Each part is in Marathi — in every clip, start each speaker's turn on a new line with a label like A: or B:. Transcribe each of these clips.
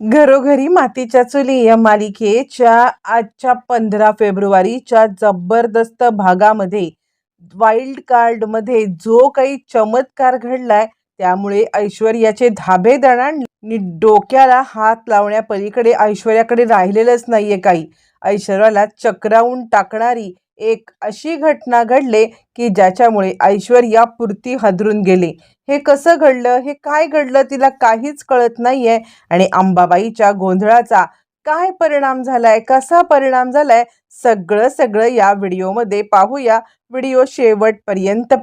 A: घरोघरी मातीच्या चुली या मालिकेच्या आजच्या पंधरा फेब्रुवारीच्या जबरदस्त भागामध्ये वाईल्ड कार्डमध्ये जो काही चमत्कार घडलाय त्यामुळे ऐश्वर्याचे धाबे दणाणले डोक्याला हात लावण्यापलीकडे ऐश्वर्याकडे राहिलेलंच नाहीये काही. ऐश्वर्याला चक्रावून टाकणारी एक अशी घटना घडले की ज्याच्यामुळे ऐश्वर्या पुरती हादरून गेली. हे कसं घडलं? हे काय घडलं तिला काहीच कळत नाहीये आणि अंबाबाईच्या गोंधळाचा काय परिणाम झालाय? कसा परिणाम झालाय? सगळं सगळं या व्हिडिओमध्ये पाहूया. व्हिडिओ शेवटपर्यंत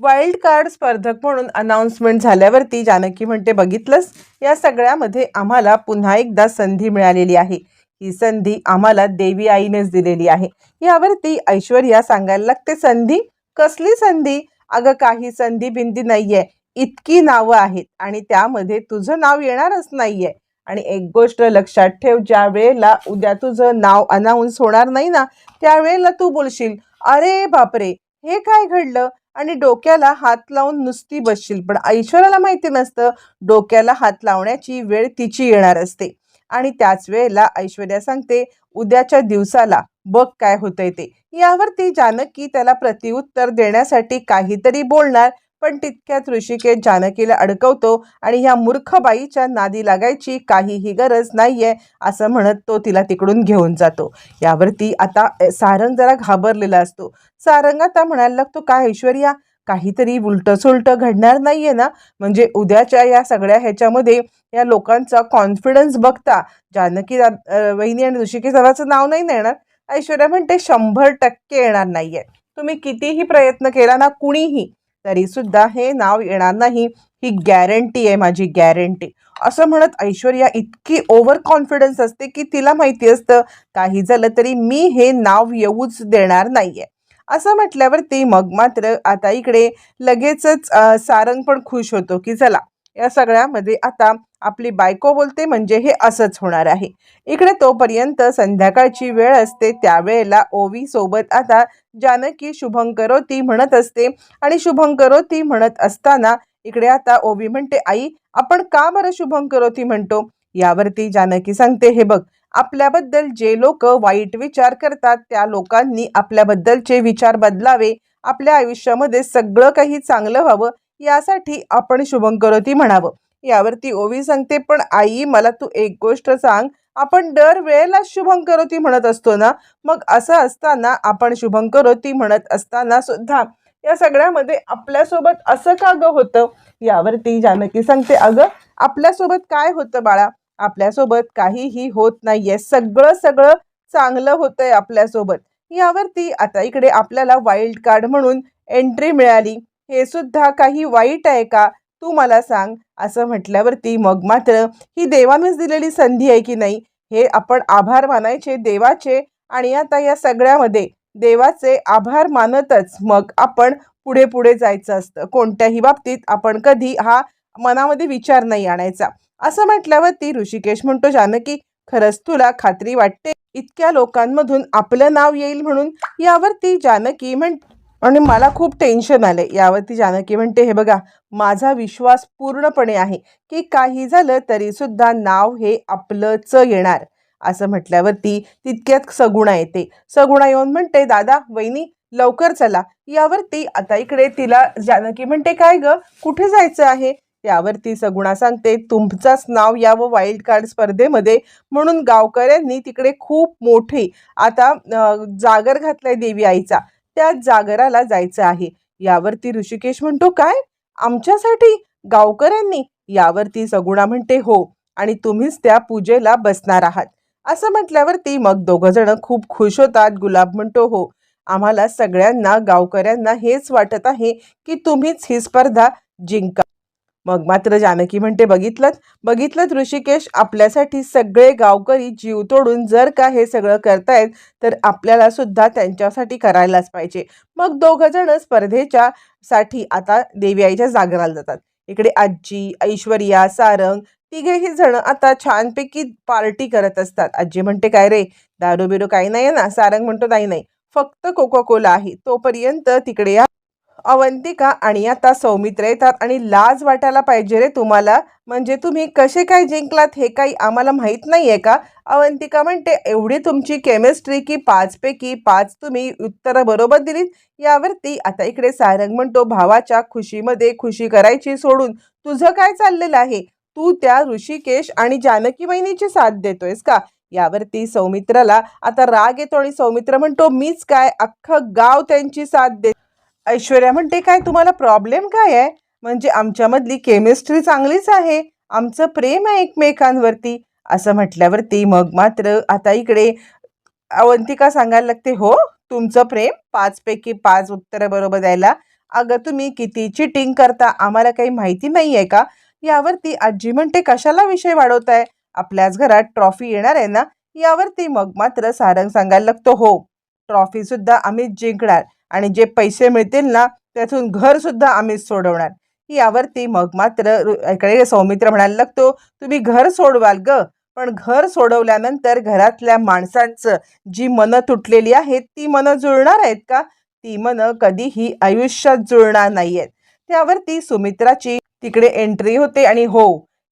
A: वाईल्ड कार्ड स्पर्धक म्हणून अनाऊन्समेंट झाल्यावरती जानकी म्हणते बघितलंस? या सगळ्यामध्ये आम्हाला पुन्हा एकदा संधी मिळालेली आहे. ही संधी आम्हाला देवी आईनेच दिलेली आहे. यावरती ऐश्वर्या सांगायला लागते संधी? कसली संधी? अगं काही संधी बिंदी नाहीये. इतकी नावं आहेत आणि त्यामध्ये तुझं नाव येणारच नाहीये. आणि एक गोष्ट लक्षात ठेव ज्या वेळेला उद्या तुझं नाव अनाऊन्स होणार नाही ना त्यावेळेला तू बोलशील अरे बापरे हे काय घडलं? आणि डोक्याला हात लावून नुसती बसशील. पण ऐश्वर्याला माहिती नसतं डोक्याला हात लावण्याची वेळ तिची येणार असते. आणि त्याच वेळेला ऐश्वर्या सांगते उद्याच्या दिवसाला बघ काय होतंय ते. यावरती जानकी त्याला प्रतिउत्तर देण्यासाठी काहीतरी बोलणार पण तितक्यात ऋषिकेश जानकीला अडकवतो आणि ह्या मूर्ख बाईच्या नादी लागायची काहीही गरज नाहीये असं म्हणत तो तिला तिकडून घेऊन जातो. यावरती आता सारंग जरा घाबरलेला असतो. सारंग आता म्हणायला लागतो काय ऐश्वर्या काहीतरी उलटं सुलटं घडणार नाहीये ना? म्हणजे उद्याच्या या सगळ्या ह्याच्यामध्ये या लोकांचा कॉन्फिडन्स बघता जानकी वहिनी आणि ऋषिकेश दादाचं नाव नाही येणार? ऐश्वर्या म्हणते शंभर टक्के येणार नाहीये. तुम्ही कितीही प्रयत्न केला ना कुणीही तरी सुद्धा हे नाव येणार नाही. ही गॅरंटी आहे माझी गॅरंटी असं म्हणत ऐश्वर्या इतकी ओव्हर कॉन्फिडन्स असते की तिला माहिती असतं काही झालं तरी मी हे नाव येऊच देणार नाहीये. असं म्हटल्यावरती मग मात्र आता इकडे लगेचच सारंग पण खुश होतो की चला या सगळ्यामध्ये आता आपली बायको बोलते म्हणजे हे असंच होणार आहे. इकडे तोपर्यंत संध्याकाळची वेळ असते त्यावेळेला ओवी सोबत आता जानकी शुभंकरोती म्हणत असते आणि शुभंकरोती म्हणत असताना इकडे आता ओवी म्हणते आई आपण का बरं शुभंकरोती म्हणतो? यावरती जानकी सांगते हे बघ आपल्याबद्दल जे लोक वाईट विचार करतात त्या लोकांनी आपल्याबद्दलचे विचार बदलावे. आपल्या आयुष्यामध्ये सगळं काही चांगलं व्हावं यासाठी आपण शुभंकरोती म्हणावं. यावरती ओवी सांगते पण आई मला तू एक गोष्ट सांग. आपण दर वेळेला शुभंकरोती म्हणत असतो ना? मग असं असताना आपण शुभंकरोती म्हणत असताना सुद्धा या सगळ्यामध्ये आपल्यासोबत असं का ग होतं? यावरती जानकी सांगते अगं आपल्यासोबत काय होतं बाळा? आपल्यासोबत काहीही होत नाहीये. सगळं सगळं चांगलं होतंय आपल्यासोबत. यावरती आता इकडे आपल्याला वाईल्ड कार्ड म्हणून एंट्री मिळाली. हे सुद्धा काही वाईट आहे का? तू मला सांग. असं म्हटल्यावरती मग मात्र ही देवानेच दिलेली संधी आहे की नाही हे आपण आभार मानायचे देवाचे आणि आता या सगळ्यामध्ये देवाचे आभार मानतच मग आपण पुढे पुढे जायचं असतं. कोणत्याही बाबतीत आपण कधी हा मनामध्ये विचार नाही आणायचा. असं म्हटल्यावरती ऋषिकेश म्हणतो जानकी खरंच तुला खात्री वाटते? इतक्या लोकांमधून आपलं नाव येईल म्हणून यावरती जानकी म्हण आणि मला खूप टेन्शन आले यावरती जानकी म्हणते हे बघा माझा विश्वास पूर्णपणे आहे की काही झालं तरी सुद्धा नाव हे आपलंच येणार. असं म्हटल्यावरती तितक्यात सगुणा येते. सगुणा येऊन म्हणते दादा वहिनी लवकर चला. यावरती आता इकडे तिला जानकी म्हणते काय ग? कुठे जायचं आहे? यावरती सगुणा सांगते तुमचाच नाव यावं वाईल्ड कार्ड स्पर्धेमध्ये. म्हणून गावकऱ्यांनी तिकडे खूप मोठी आता जागर घातलाय देवी आईचा. त्या जागराला जायचं आहे. यावरती ऋषिकेश म्हणतो काय? आमच्यासाठी? गावकऱ्यांनी? यावरती सगुणा म्हणते हो. आणि तुम्हीच त्या पूजेला बसणार आहात. असं म्हटल्यावरती मग दोघंजणं खूप खुश होतात. गुलाब म्हणतो हो. आम्हाला सगळ्यांना गावकऱ्यांना हेच वाटत आहे की तुम्हीच ही स्पर्धा जिंका मग मात्र जानकी म्हणते बघितलं बघितलं ऋषिकेश? आपल्यासाठी सगळे गावकरी जीव तोडून जर का हे सगळं करतायत तर आपल्याला सुद्धा त्यांच्यासाठी करायलाच पाहिजे. मग दोघ जण स्पर्धेच्या साठी आता देवी आईच्या जागराला जातात. इकडे आजी ऐश्वर्या सारंग तिघेही जण आता छानपैकी पार्टी करत असतात. आजी म्हणते काय रे? दारू बिरू काही नाही ना? सारंग म्हणतो नाही नाही. फक्त कोका कोला आहे. तोपर्यंत तिकडे या. अवंतिका आणि आता सौमित्र येतात आणि लाज वाटायला पाहिजे रे तुम्हाला. म्हणजे तुम्ही कसे काय जिंकलात हे काही आम्हाला माहीत नाही आहे का? अवंतिका म्हणते एवढी तुमची केमिस्ट्री की पाचपैकी पाच तुम्ही उत्तरं बरोबर दिलीत. यावरती आता इकडे सारंग म्हणतो भावाच्या खुशीमध्ये खुशी करायची सोडून तुझं काय चाललेलं आहे? तू त्या ऋषिकेश आणि जानकी बहिणीची साथ देतोयस का यावरती सौमित्राला आता राग येतो आणि सौमित्र म्हणतो मीच काय अख्खं गाव त्यांची साथ देत ऐश्वर्या म्हणते काय तुम्हाला प्रॉब्लेम काय आहे? म्हणजे आमच्यामधली केमिस्ट्री चांगलीच आहे. आमचं प्रेम आहे एकमेकांवरती. असं म्हटल्यावरती मग मात्र आता इकडे अवंतिका सांगायला लागते हो तुमचं प्रेम पाचपैकी पाच उत्तरं बरोबर द्यायला. अगं तुम्ही किती चिटिंग करता आम्हाला काही माहिती नाही आहे का? यावरती आजी म्हणते कशाला विषय वाढवताय? आपल्याच घरात ट्रॉफी येणार आहे ना? यावरती मग मात्र सारंग सांगायला लागतो हो ट्रॉफी सुद्धा जिंकणार. आणि जे पैसे मिळतील ना त्यातून घरसुद्धा आम्हीच सोडवणार. यावरती मग मात्र इकडे सौमित्र म्हणायला लागतो तुम्ही घर सोडवाल ग. पण घर सोडवल्यानंतर घरातल्या माणसांचं जी मनं तुटलेली आहेत ती मनं जुळणार आहेत का? ती मनं कधीही आयुष्यात जुळणार नाही आहेत त्यावरती सुमित्राची तिकडे एंट्री होते आणि हो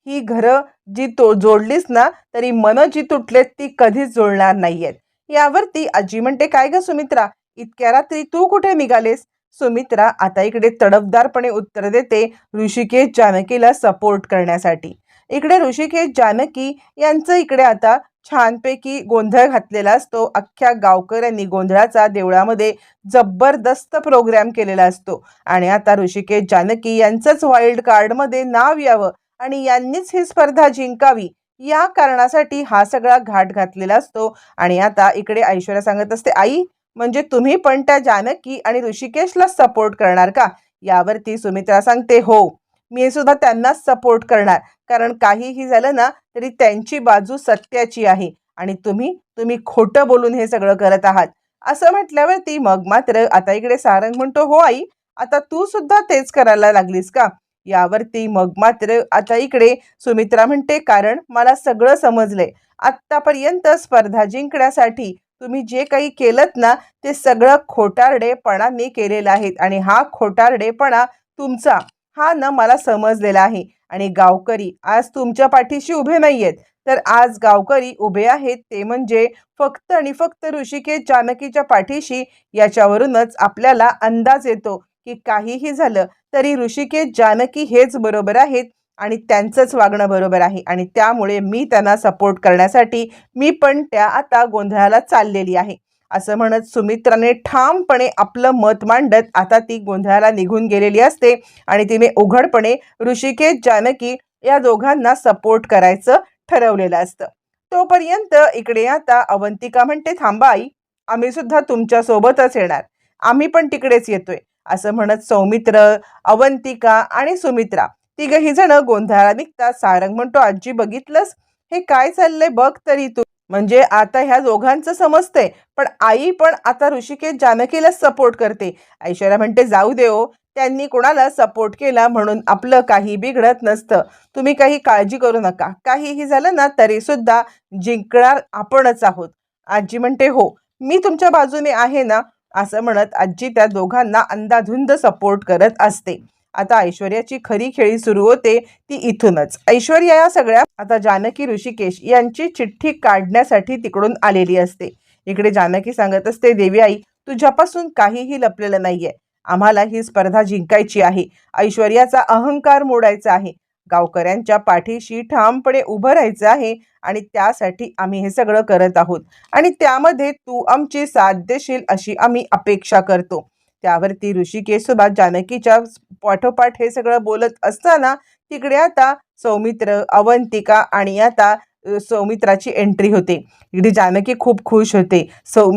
A: ही घरं जी तो जोडलीस ना तरी मनं जी तुटलेत ती कधीच जुळणार नाही आहेत यावरती आजी म्हणते काय ग सुमित्रा? इतक्या रात्री तू कुठे निघालेस? सुमित्रा आता इकडे तडफदारपणे उत्तर देते ऋषिकेश जानकीला सपोर्ट करण्यासाठी. इकडे ऋषिकेश जानकी यांचं इकडे आता छानपैकी गोंधळ घातलेला असतो. अख्ख्या गावकऱ्यांनी गोंधळाचा देवळामध्ये जबरदस्त प्रोग्राम केलेला असतो. आणि आता ऋषिकेश जानकी यांचंच वाईल्ड कार्डमध्ये नाव यावं आणि यांनीच ही स्पर्धा जिंकावी या कारणासाठी हा सगळा घाट घातलेला असतो. आणि आता इकडे ऐश्वर्या सांगत असते आई म्हणजे तुम्ही पण त्या जानकी आणि ऋषिकेशला सपोर्ट करणार का? यावरती सुमित्रा सांगते हो. मी सुद्धा त्यांनाच सपोर्ट करणार. कारण काहीही झालं ना तरी त्यांची बाजू सत्याची आहे. आणि तुम्ही तुम्ही खोटं बोलून हे सगळं करत आहात. असं म्हटल्यावरती मग मात्र आता इकडे सारंग म्हणतो हो आई आता तू सुद्धा तेच करायला लागलीस का? यावरती मग मात्र आता इकडे सुमित्रा म्हणते कारण मला सगळं समजलंय. आत्तापर्यंत स्पर्धा जिंकण्यासाठी तुम्ही जे काही केलं ना ते सगळं खोटारडेपणाने केलेलं आहे आणि हा खोटारडेपणा तुमचा हा ना मला समजलेला आहे. आणि गावकरी आज तुमच्या पाठीशी उभे नाही आहेत तर आज गावकरी उभे आहेत ते म्हणजे फक्त आणि फक्त ऋषिकेश जानकीच्या पाठीशी याच्यावरूनच आपल्याला अंदाज येतो की काहीही झालं तरी ऋषिकेश जानकी हेच बरोबर आहेत आणि त्यांचंच वागणं बरोबर आहे. आणि त्यामुळे मी त्यांना सपोर्ट करण्यासाठी मी पण त्या आता गोंधळाला चाललेली आहे. असं म्हणत सुमित्राने ठामपणे आपलं मत मांडत आता ती गोंधळाला निघून गेलेली असते आणि तिने उघडपणे ऋषिकेश जानकी या दोघांना सपोर्ट करायचं ठरवलेलं असतं. तोपर्यंत इकडे आता अवंतिका म्हणते थांबा आई आम्ही सुद्धा तुमच्या सोबतच येणार. आम्ही पण तिकडेच येतोय. असं म्हणत सौमित्र अवंतिका आणि सुमित्रा तिघही जण गोंधळाला निघतात. सारंग म्हणतो आजी बघितलंस? हे काय चाललंय? बघ तरी तू. म्हणजे आता ह्या दोघांचं समजतंय पण आई पण आता ऋषिकेश जानकीला सपोर्ट करते. ऐश्वर्या म्हणते जाऊ दे हो. त्यांनी कोणाला सपोर्ट केला म्हणून आपलं काही बिघडत नसतं. तुम्ही काही काळजी करू नका. काहीही झालं ना तरी सुद्धा जिंकणार आपणच आहोत. आजी म्हणते हो मी तुमच्या बाजूने आहे ना? असं म्हणत आजी त्या दोघांना अंदाधुंद सपोर्ट करत असते. आता ऐश्वर्याची खरी खेळी सुरू होते ती इथूनच. ऐश्वर्या या सगळ्या आता जानकी ऋषिकेश यांची चिठ्ठी काढण्यासाठी तिकडून आलेली असते. इकडे जानकी सांगत असते देवी आई तुझ्यापासून काहीही लपलेलं नाहीये. आम्हाला ही स्पर्धा जिंकायची आहे. ऐश्वर्याचा अहंकार मोडायचा आहे. गावकऱ्यांच्या पाठीशी ठामपणे उभं राहायचं आहे आणि त्यासाठी आम्ही हे सगळं करत आहोत. आणि त्यामध्ये तू आमची साथ देशील अशी आम्ही अपेक्षा करतो. त्यावरती ती सुद्धा जानकीच्या पाठोपाठ हे सगळं बोलत असताना तिकडे आता सौमित्र अवंतिका आणि आता सौमित्राची एंट्री होते. इकडे जानकी खूप खुश होते. सौ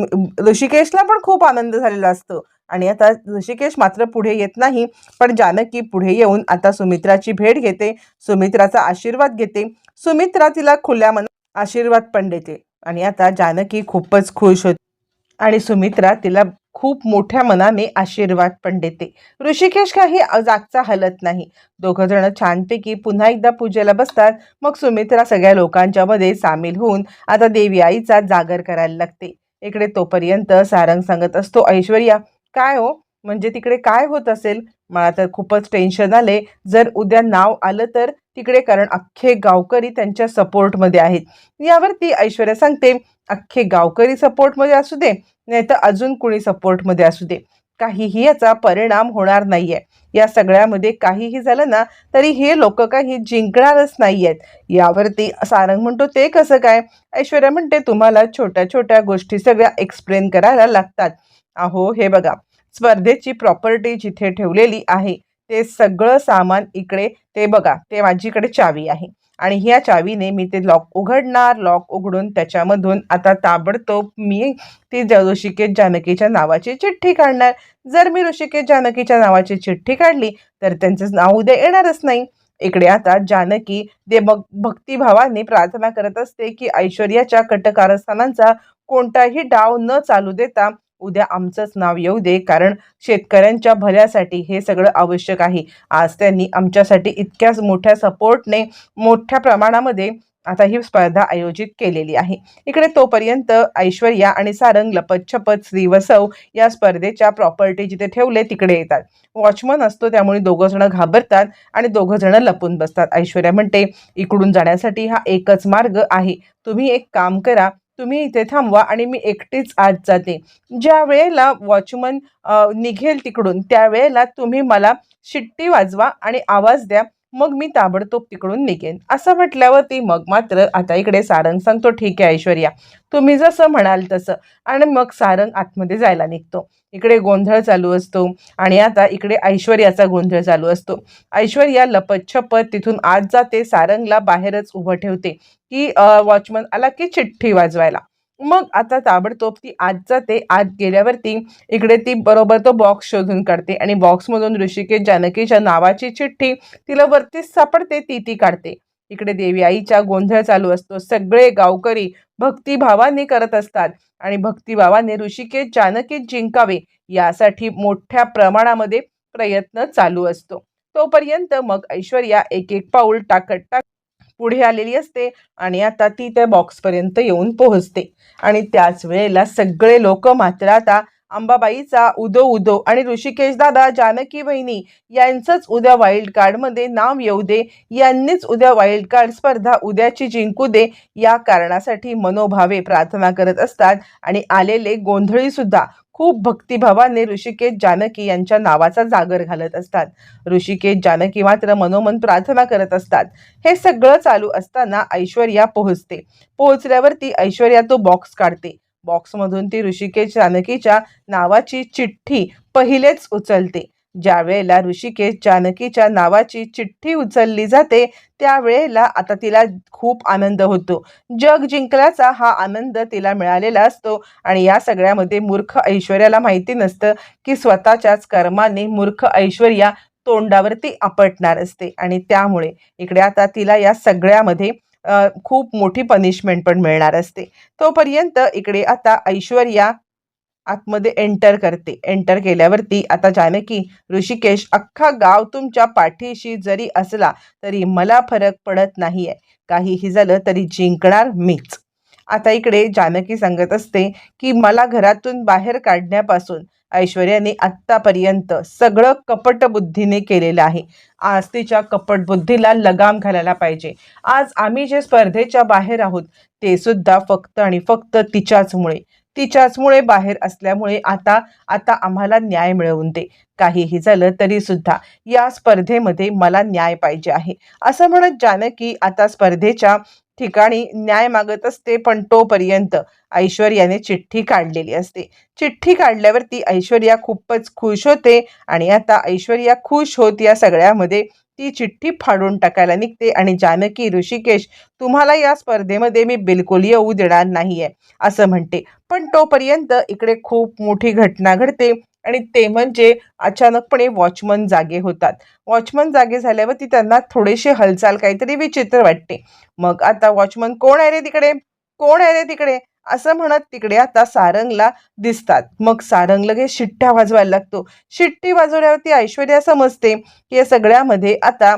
A: ऋषिकेशला पण खूप आनंद झालेला असतो. आणि आता ऋषिकेश मात्र पुढे येत नाही पण जानकी पुढे येऊन आता सुमित्राची भेट घेते सुमित्राचा आशीर्वाद घेते. सुमित्रा तिला खुल्या मनात आशीर्वाद पण देते. आणि आता जानकी खूपच खुश होते. आणि सुमित्रा तिला खूप मोठ्या मनाने आशीर्वाद पण देते. ऋषिकेश काही जागचा हलत नाही. दोघं जण छानपैकी पुन्हा एकदा पूजेला बसतात. मग सुमित्रा सगळ्या लोकांच्या मध्ये सामील होऊन आता देवी आईचा जागर करायला लागते. इकडे तोपर्यंत सारंग सांगत असतो ऐश्वर्या काय हो? म्हणजे तिकडे काय होत असेल? मला तर खूपच टेन्शन आले जर उद्या नाव आलं तर तिकडे कारण अख्खे गावकरी त्यांच्या सपोर्टमध्ये आहेत. यावरती ऐश्वर्या सांगते अख्खे गावकरी सपोर्टमध्ये असू दे नाही तर अजून कुणी सपोर्टमध्ये असू दे. काहीही याचा परिणाम होणार नाही आहे या सगळ्यामध्ये काहीही झालं ना तरी हे लोक काही जिंकणारच नाही आहेत यावरती सारंग म्हणतो ते कसं काय? ऐश्वर्या म्हणते तुम्हाला छोट्या छोट्या गोष्टी सगळ्या एक्सप्लेन करायला लागतात. अहो हे बघा स्पर्धेची प्रॉपर्टी जिथे ठेवलेली आहे ते सगळं सामान इकडे ते बघा ते माझीकडे चावी आहे. आणि ह्या चावीने मी ते लॉक उघडणार लॉक उघडून त्याच्यामधून आता ताबडतोब मी ती ज- ऋषिकेश जानकीच्या नावाची चिठ्ठी काढणार. जर मी ऋषिकेश जानकीच्या नावाची चिठ्ठी काढली तर त्यांचं नाव उद्या येणारच नाही. इकडे आता जानकी दे बघ भक्तिभावाने प्रार्थना करत असते की ऐश्वर्याच्या कटकारस्थानांचा कोणताही डाव न चालू देता उद्या आमचंच नाव येऊ दे कारण शेतकऱ्यांच्या भल्यासाठी हे सगळं आवश्यक आहे. आज त्यांनी आमच्यासाठी इतक्याच मोठ्या सपोर्टने मोठ्या प्रमाणामध्ये आता ही स्पर्धा आयोजित केलेली आहे. इकडे तोपर्यंत ऐश्वर्या आणि सारंग लपतछपत श्रीवसव या स्पर्धेच्या प्रॉपर्टी जिथे ठेवले तिकडे येतात. वॉचमन असतो त्यामुळे दोघं जण घाबरतात आणि दोघं जण लपून बसतात. ऐश्वर्या म्हणते इकडून जाण्यासाठी हा एकच मार्ग आहे. तुम्ही एक काम करा तुम्ही इथे थांबवा आणि मी एकटीच आत जाते. ज्या वेळेला वॉचमन निघेल तिकडून त्यावेळेला तुम्ही मला शिट्टी वाजवा आणि आवाज द्या. मग मी ताबडतोब तिकडून निघेन. असं म्हटल्यावरती मग मात्र आता इकडे सारंग सांगतो ठीक आहे ऐश्वर्या. तुम्ही जसं म्हणाल तसं. आणि मग सारंग आतमध्ये जायला निघतो. इकडे गोंधळ चालू असतो आणि आता इकडे ऐश्वर्याचा गोंधळ चालू असतो. ऐश्वर्या लपत तिथून आत जाते सारंगला बाहेरच उभं ठेवते की वॉचमन आला की चिठ्ठी वाजवायला. मग आता ताबडतोब ती आजचा जाते. आत गेल्यावरती इकडे ती बरोबर तो बॉक्स शोधून काढते आणि बॉक्समधून ऋषिकेश जानकीच्या नावाची चिठ्ठी तिला वरतीच सापडते. ती ती काढते. इकडे देवी आईच्या गोंधळ चालू असतो. सगळे गावकरी भक्तिभावाने करत असतात आणि भक्तिभावाने ऋषिकेश जानकी जिंकावे यासाठी मोठ्या प्रमाणामध्ये प्रयत्न चालू असतो. तोपर्यंत मग ऐश्वर्या एक एक पाऊल टाकत टाक पुढे आलेली असते आणि आता ती त्या बॉक्सपर्यंत येऊन पोहोचते. आणि त्याच वेळेला सगळे लोक मात्र आता अंबाबाईचा उदो उदो आणि ऋषिकेश दादा जानकी बहिणी यांचंच उद्या वाईल्ड कार्डमध्ये नाव येऊ दे. यांनीच उद्या वाईल्ड कार्ड स्पर्धा उद्याची जिंकू दे. या कारणासाठी मनोभावे प्रार्थना करत असतात. आणि आलेले गोंधळी सुद्धा खूप भक्तिभावाने ऋषिकेश जानकी यांच्या नावाचा जागर घालत असतात. ऋषिकेश जानकी मात्र मनोमन प्रार्थना करत असतात. हे सगळं चालू असताना ऐश्वर्या पोहोचते. पोहोचल्यावरती ऐश्वर्या तो बॉक्स काढते. बॉक्समधून ती ऋषिकेश जानकीच्या नावाची चिठ्ठी पहिलेच उचलते. ज्या वेळेला ऋषिकेश जानकीच्या नावाची चिठ्ठी उचलली जाते त्यावेळेला आता तिला खूप आनंद होतो. जग जिंकल्याचा हा आनंद तिला मिळालेला असतो आणि या सगळ्यामध्ये मूर्ख ऐश्वर्याला माहिती नसतं की स्वतःच्याच कर्माने मूर्ख ऐश्वर्या तोंडावरती आपटणार असते. आणि त्यामुळे इकडे आता तिला या सगळ्यामध्ये खूप मोठी पनिशमेंट पण मिळणार असते. तोपर्यंत इकडे आता ऐश्वर्या आतमध्ये एंटर करते. एंटर केल्यावरती आता जानकी ऋषिकेश अख्खा गाव तुमच्या पाठीशी जरी असला तरी मला फरक पडत नाही आहे काहीही झालं तरी जिंकणार मीच. आता इकडे जानकी सांगत असते की मला घरातून बाहेर काढण्यापासून ऐश्वर्याने आत्तापर्यंत सगळं कपट बुद्धीने केलेलं आहे. आज तिच्या कपट बुद्धीला लगाम घालायला पाहिजे. आज आम्ही जे स्पर्धेच्या बाहेर आहोत ते सुद्धा फक्त आणि फक्त तिच्याचमुळे. तिच्याचमुळे बाहेर असल्यामुळे आता आता आम्हाला न्याय मिळवून दे. काहीही झालं तरी सुद्धा या स्पर्धेमध्ये मला न्याय पाहिजे आहे. असं म्हणत जानकी आता स्पर्धेच्या ठिकाणी न्याय मागत असते पण तोपर्यंत ऐश्वर्याने चिठ्ठी काढलेली असते. चिठ्ठी काढल्यावरती ऐश्वर्या खूपच खुश होते आणि आता ऐश्वर्या खुश होत या सगळ्यामध्ये ती चिठ्ठी फाडून टाकायला निघते आणि जानकी ऋषिकेश तुम्हाला या स्पर्धेमध्ये मी बिलकुल येऊ देणार नाहीये असं म्हणते. पण तोपर्यंत इकडे खूप मोठी घटना घडते. आणि ते म्हणजे अचानकपणे वॉचमन जागे होतात. वॉचमन जागे झाल्यावरती त्यांना थोडेसे हालचाल काहीतरी विचित्र वाटते. मग आता वॉचमन कोण आहे रे तिकडे? कोण आहे रे तिकडे? असं म्हणत तिकडे आता सारंगला दिसतात. मग सारंग लगेच शिट्ट्या वाजवायला लागतो. शिट्टी वाजवल्यावरती ऐश्वर्या समजते की या सगळ्यामध्ये आता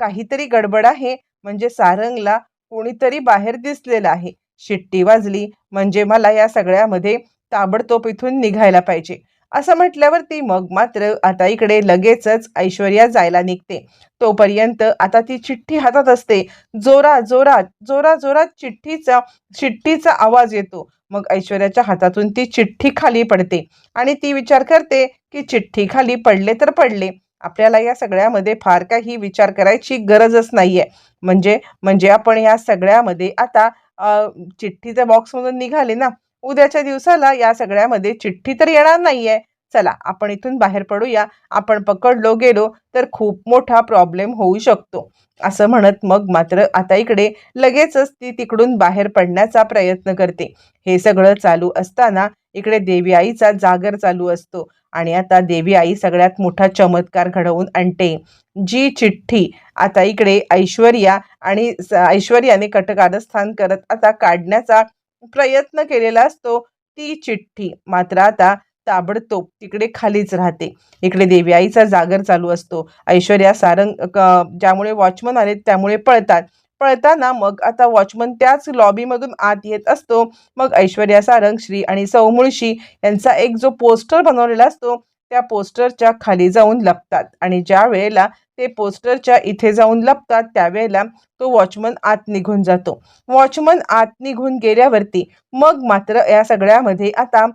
A: काहीतरी गडबड आहे. म्हणजे सारंगला कोणीतरी बाहेर दिसलेलं आहे. शिट्टी वाजली. म्हणजे मला या सगळ्यामध्ये ताबडतोब इथून निघायला पाहिजे. असं म्हटल्यावरती मग मात्र आता इकडे लगेचच ऐश्वर्या जायला निघते. तोपर्यंत आता ती चिठ्ठी हातात असते. जोरा जोरात जोरा जोरात चिठ्ठीचा चिठ्ठीचा आवाज येतो. मग ऐश्वर्याच्या हातातून ती चिठ्ठी खाली पडते आणि ती विचार करते की चिठ्ठी खाली पडले तर पडले. आपल्याला या सगळ्यामध्ये फार काही विचार करायची गरजच नाहीये. म्हणजे म्हणजे आपण या सगळ्यामध्ये आता अ, चिठ्ठीच्या बॉक्समधून निघाले ना उद्याच्या दिवसाला या सगळ्यामध्ये चिठ्ठी तर येणार नाहीये. चला आपण इथून बाहेर पडूया. आपण पकडलो गेलो तर खूप मोठा प्रॉब्लेम होऊ शकतो. असं म्हणत मग मात्र आता इकडे लगेचच ती तिकडून बाहेर पडण्याचा प्रयत्न करते. हे सगळं चालू असताना इकडे देवी आईचा जागर चालू असतो. आणि आता देवी आई सगळ्यात मोठा चमत्कार घडवून आणते. जी चिठ्ठी आता इकडे ऐश्वर्या आणि स- ऐश्वर्याने कटकारस्थान करत आता काढण्याचा प्रयत्न केलेला असतो ती चिठ्ठी. मात्र आता ताबडतोब तिकडे खालीच राहते. इकडे देवी आईचा जागर चालू असतो. ऐश्वर्या सारंग क- ज्यामुळे वॉचमन आले त्यामुळे पळतात. पळताना मग आता वॉचमन त्याच लॉबीमधून आत येत असतो. मग ऐश्वर्या सारंग श्री आणि सौमुळशी यांचा एक जो पोस्टर बनवलेला असतो त्या पोस्टरच्या खाली जाऊन लपतात. आणि ज्या वेळेला ते पोस्टरच्या इथे जाऊन लपतात त्यावेळेला तो वॉचमन आत निघून जातो. वॉचमन आत निघून गेल्यावरती मग मात्र या सगळ्यामध्ये आता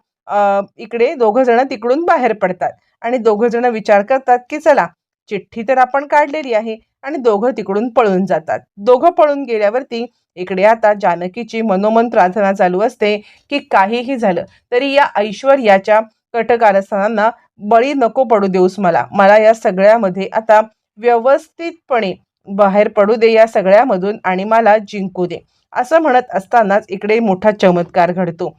A: इकडे दोघं जण तिकडून बाहेर पडतात. आणि दोघं जण विचार करतात की चला चिठ्ठी तर आपण काढलेली आहे आणि दोघं तिकडून पळून जातात. दोघं पळून गेल्यावरती इकडे आता जानकीची मनोमन प्रार्थना चालू असते की काहीही झालं तरी या ऐश्वर्याच्या कटकारस्थानांना बळी नको पडू देऊस मला. मला या सगळ्यामध्ये आता व्यवस्थितपणे बाहेर पडू दे या सगळ्यामधून आणि मला जिंकू दे. असं म्हणत असतानाच इकडे मोठा चमत्कार घडतो.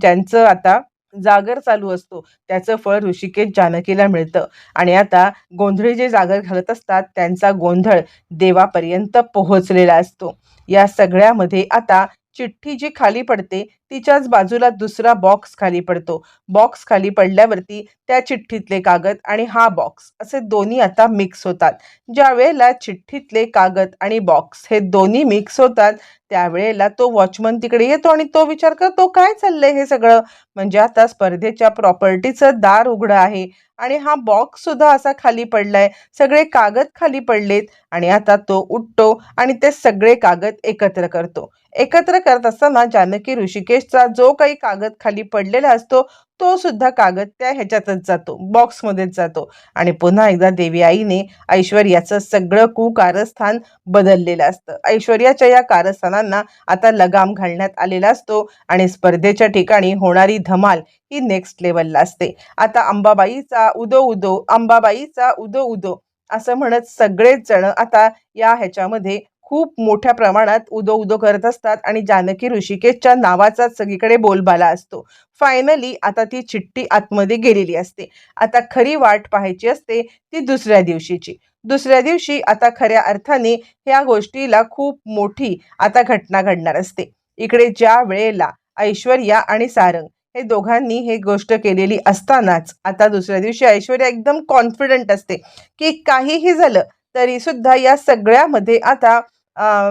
A: ज्यांचं आता जागर चालू असतो त्याचं फळ ऋषिकेश जानकीला मिळतं. आणि आता गोंधळी जे जागर घालत असतात त्यांचा गोंधळ देवापर्यंत पोहोचलेला असतो. या सगळ्यामध्ये आता चिठ्ठी जी खाली पडते तिच्याच बाजूला दुसरा बॉक्स खाली पडतो. बॉक्स खाली पडल्यावरती त्या चिठ्ठीतले कागद आणि हा बॉक्स असे दोन्ही आता मिक्स होतात. ज्या वेळेला चिठ्ठीतले कागद आणि बॉक्स हे दोन्ही मिक्स होतात त्यावेळेला तो वॉचमन तिकडे येतो आणि तो विचार करतो काय चाललंय हे सगळं? म्हणजे आता स्पर्धेच्या प्रॉपर्टीचं दार उघडं आहे आणि हा बॉक्स सुद्धा असा खाली पडलाय. सगळे कागद खाली पडलेत आणि आता तो उठतो आणि ते सगळे कागद एकत्र करतो. एकत्र करत असताना जानकी ऋषिकेशचा जो काही कागद खाली पडलेला असतो तो सुद्धा कागद त्या ह्याच्यातच जातो बॉक्समध्येच जातो. आणि पुन्हा एकदा देवी आईने ऐश्वर्याचं सगळं कुकारस्थान बदललेलं असतं. ऐश्वर्याच्या या कारस्थानांना आता लगाम घालण्यात आलेला असतो आणि स्पर्धेच्या ठिकाणी होणारी धमाल ही नेक्स्ट लेवलला असते. आता अंबाबाईचा उदो उदो अंबाबाईचा उदो उदो असं म्हणत सगळेच जण आता या ह्याच्यामध्ये खूप मोठ्या प्रमाणात उदो उदो करत असतात आणि जानकी ऋषिकेशच्या नावाचा सगळीकडे बोलबाला असतो. फायनली आता ती चिठ्ठी आतमध्ये गेलेली असते. आता खरी वाट पाहायची असते ती दुसऱ्या दिवशीची. दुसऱ्या दिवशी आता खऱ्या अर्थाने ह्या गोष्टीला खूप मोठी आता घटना घडणार असते. इकडे ज्या वेळेला ऐश्वर्या आणि सारंग हे दोघांनी हे गोष्ट केलेली असतानाच आता दुसऱ्या दिवशी ऐश्वर्या एकदम कॉन्फिडंट असते की काहीही झालं तरी सुद्धा या सगळ्यामध्ये आता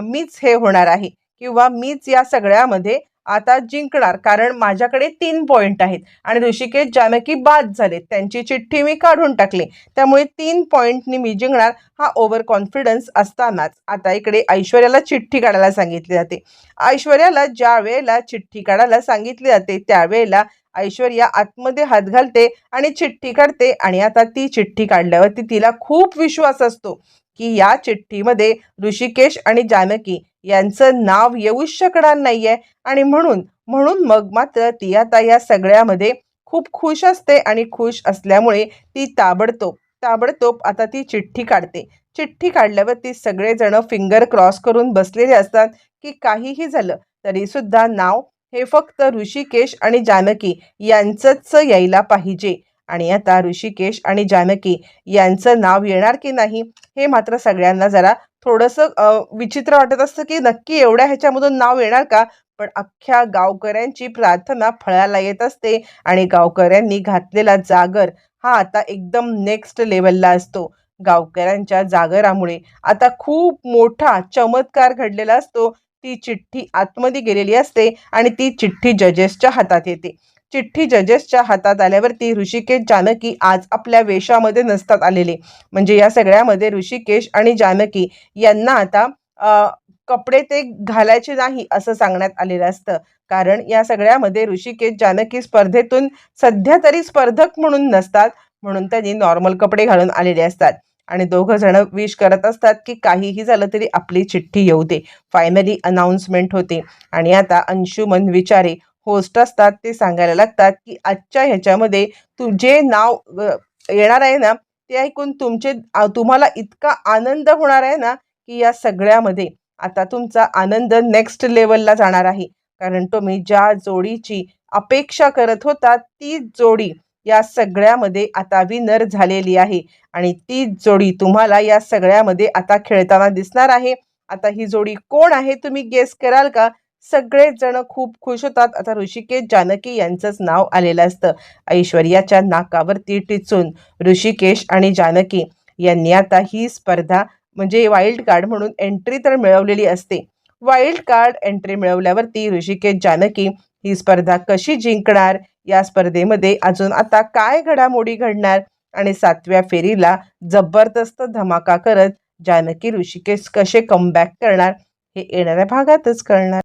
A: मीच हे होणार आहे किंवा मीच या सगळ्यामध्ये आता जिंकणार. कारण माझ्याकडे तीन पॉईंट आहेत. आणि ऋषिकेश जानकी बाद झाले त्यांची चिठ्ठी मी काढून टाकली. त्यामुळे तीन पॉईंटनी मी जिंकणार हा ओव्हर कॉन्फिडन्स असतानाच. आता इकडे ऐश्वर्याला चिठ्ठी काढायला सांगितली जाते. ऐश्वर्याला ज्या वेळेला चिठ्ठी काढायला सांगितली जाते त्यावेळेला ऐश्वर्या आतमध्ये हात घालते आणि चिठ्ठी काढते. आणि आता ती चिठ्ठी काढल्यावरती तिला खूप विश्वास असतो. की या चिठ्ठीमध्ये ऋषिकेश आणि जानकी यांचं नाव येऊच शकणार नाहीये. आणि म्हणून म्हणून मग मात्र ती आता या सगळ्यामध्ये खूप खुश असते आणि खुश असल्यामुळे ती ताबडतोब ताबडतोब आता ती चिठ्ठी काढते. चिठ्ठी काढल्यावर ती सगळेजण फिंगर क्रॉस करून बसलेले असतात की काहीही झालं तरी सुद्धा नाव हे फक्त ऋषिकेश आणि जानकी यांचंच यायला पाहिजे. आणि आता ऋषिकेश आणि जानकी यांचं नाव येणार की नाही हे मात्र सगळ्यांना जरा थोडंसं विचित्र वाटत असतं की नक्की एवढ्या ह्याच्यामधून नाव येणार का? पण अख्ख्या गावकऱ्यांची प्रार्थना फळाला येत असते आणि गावकऱ्यांनी घातलेला जागर हा आता एकदम नेक्स्ट लेवलला असतो. गावकऱ्यांच्या जागरामुळे आता खूप मोठा चमत्कार घडलेला असतो. ती चिठ्ठी आतमध्ये गेलेली असते आणि ती चिठ्ठी जजेसच्या हातात येते. चिठ्ठी जजेसच्या हातात आल्यावरती ऋषिकेश जानकी आज आपल्या वेशामध्ये नसतात आलेले. म्हणजे या सगळ्यामध्ये ऋषिकेश आणि जानकी यांना आता कपडे ते घालायचे नाही असं सांगण्यात आलेलं असतं. कारण या सगळ्यामध्ये ऋषिकेश जानकी स्पर्धेतून सध्या तरी स्पर्धक म्हणून नसतात म्हणून त्यांनी नॉर्मल कपडे घालून आलेले असतात. आणि दोघं जण विश करत असतात की काहीही झालं तरी आपली चिठ्ठी येऊ दे. फायनली अनाऊन्समेंट होते. आणि आता अंशुमन विचारे होस्ट असतात ते सांगायला लागतात की आजच्या ह्याच्यामध्ये जे नाव येणार आहे ना ते ऐकून तुमचे तुम्हाला इतका आनंद होणार आहे ना की या सगळ्यामध्ये आता तुमचा आनंद नेक्स्ट लेवलला जाणार आहे. कारण तुम्ही ज्या जोडीची अपेक्षा करत होता ती जोडी या सगळ्यामध्ये आता विनर झालेली आहे. आणि ती जोडी तुम्हाला या सगळ्यामध्ये आता खेळताना दिसणार आहे. आता ही जोडी कोण आहे तुम्ही गेस कराल का? सगळेच जण खूप खुश होतात. आता ऋषिकेश जानकी यांचंच नाव आलेलं असतं. ऐश्वर्याच्या नाकावरती टिचून ऋषिकेश आणि जानकी यांनी आता ही स्पर्धा म्हणजे वाईल्ड कार्ड म्हणून एंट्री तर मिळवलेली असते. वाईल्ड कार्ड एंट्री मिळवल्यावरती ऋषिकेश जानकी ही स्पर्धा कशी जिंकणार? या स्पर्धेमध्ये अजून आता काय घडामोडी घडणार? आणि सातव्या फेरीला जबरदस्त धमाका करत जानकी ऋषिकेश कसे कमबॅक करणार? हे येणाऱ्या भागातच कळणार.